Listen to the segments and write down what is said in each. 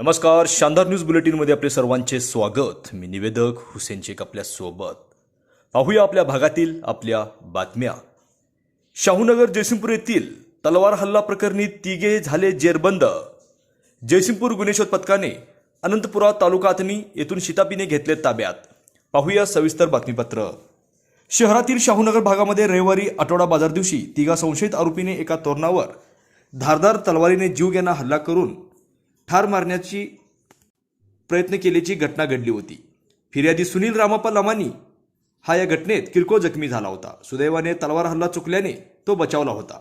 नमस्कार शानदार न्यूज बुलेटिनमध्ये आपले सर्वांचे स्वागत. मी निवेदक हुसेन शेख आपल्यासोबत पाहूया आपल्या भागातील आपल्या बातम्या. शाहूनगर जयसिंगपूर येथील तलवार हल्ला प्रकरणी तिघे झाले जेरबंद. जयसिंगपूर गुन्हे शोध पथकाने अनंतपुरा तालुका अथनी येथून शितापीने घेतले ताब्यात. पाहूया सविस्तर बातमीपत्र. शहरातील शाहूनगर भागामध्ये रविवारी आठवडा बाजार दिवशी तिघा संशयित आरोपीने एका तोरणावर धारदार तलवारीने जीव घेणा हल्ला करून ठार मारण्याची प्रयत्न केल्याची घटना घडली होती. फिर्यादी सुनील रामाप्पा लमानी हा या घटनेत किरकोळ जखमी झाला होता. सुदैवाने तलवार हल्ला चुकल्याने तो बचावला होता.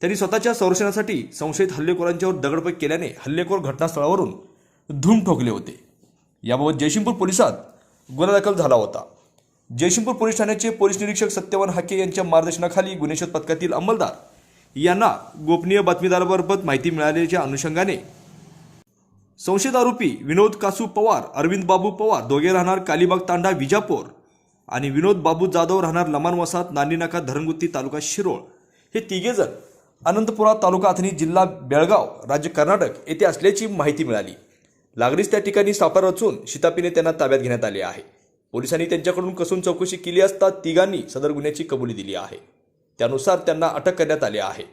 त्यांनी स्वतःच्या संरक्षणासाठी संशयित हल्लेखोरांच्यावर दगडफेक केल्याने हल्लेखोर घटनास्थळावरून धूम ठोकले होते. याबाबत जयसिंगपूर पोलिसात गुन्हा दाखल झाला होता. जयसिंगपूर पोलीस ठाण्याचे पोलीस निरीक्षक सत्यवान हाके यांच्या मार्गदर्शनाखाली गुन्हे शोध पथकातील अंमलदार यांना गोपनीय बातमीदाराबाबत माहिती मिळाल्याच्या अनुषंगाने संशयित आरोपी विनोद कासू पवार अरविंद बाबू पवार दोघे राहणार कालीबाग तांडा विजापूर. आणि विनोद बाबू जाधव राहणार लमान वसाहत नांदीनाका धरणगुत्ती तालुका शिरोळ. हे तिघेजण अनंतपुरा तालुका अथनी जिल्हा बेळगाव राज्य कर्नाटक येथे असल्याची माहिती मिळाली. लागलीच त्या ठिकाणी सापड रचून शितापीने त्यांना ताब्यात घेण्यात आले आहे. पोलिसांनी त्यांच्याकडून कसून चौकशी केली असता तिघांनी सदर गुन्ह्याची कबुली दिली आहे. त्यानुसार त्यांना अटक करण्यात आली आहे.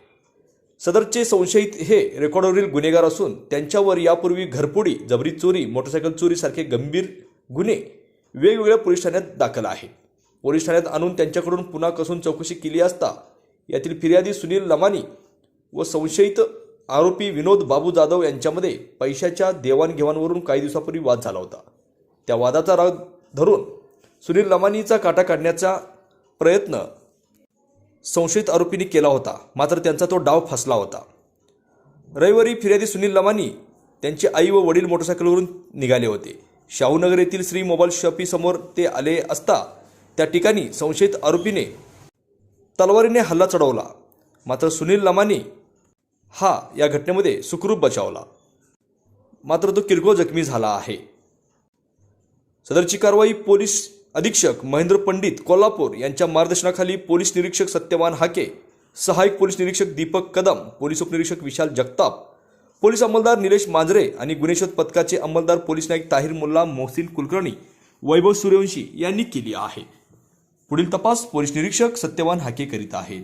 सदरचे संशयित हे रेकॉर्डवरील गुन्हेगार असून त्यांच्यावर यापूर्वी घरपोडी जबरी चोरी मोटरसायकल चोरीसारखे गंभीर गुन्हे वेगवेगळ्या पोलीस ठाण्यात दाखल आहे पोलीस ठाण्यात आणून त्यांच्याकडून पुन्हा कसून चौकशी केली असता यातील फिर्यादी सुनील लमानी व संशयित आरोपी विनोद बाबू जाधव यांच्यामध्ये पैशाच्या देवाणघेवाणवरून काही दिवसापूर्वी वाद झाला होता. त्या वादाचा राग धरून सुनील लमानीचा काटा काढण्याचा प्रयत्न संशयित आरोपींनी केला होता. मात्र त्यांचा तो डाव फसला होता. रविवारी फिर्यादी सुनील लमानी त्यांचे आई व वडील मोटरसायकलवरून निघाले होते. शाहूनगर येथील श्री मोबाईल शॉपीसमोर ते आले असता त्या ठिकाणी संशयित आरोपीने तलवारीने हल्ला चढवला. मात्र सुनील लमानी हा या घटनेमध्ये सुखरूप बचावला. मात्र तो किरकोळ जखमी झाला आहे. सदरची कारवाई पोलीस अधीक्षक महेंद्र पंडित कोल्हापूर यांच्या मार्गदर्शनाखाली पोलीस निरीक्षक सत्यवान हाके सहाय्यक पोलीस निरीक्षक दीपक कदम पोलीस उपनिरीक्षक विशाल जगताप पोलीस अंमलदार निलेश मांजरे आणि गुन्हेशोध पथकाचे अंमलदार पोलीस नाईक ताहिर मुल्ला मोहसिन कुलकर्णी वैभव सूर्यवंशी यांनी केली आहे. पुढील तपास पोलीस निरीक्षक सत्यवान हाके करीत आहेत.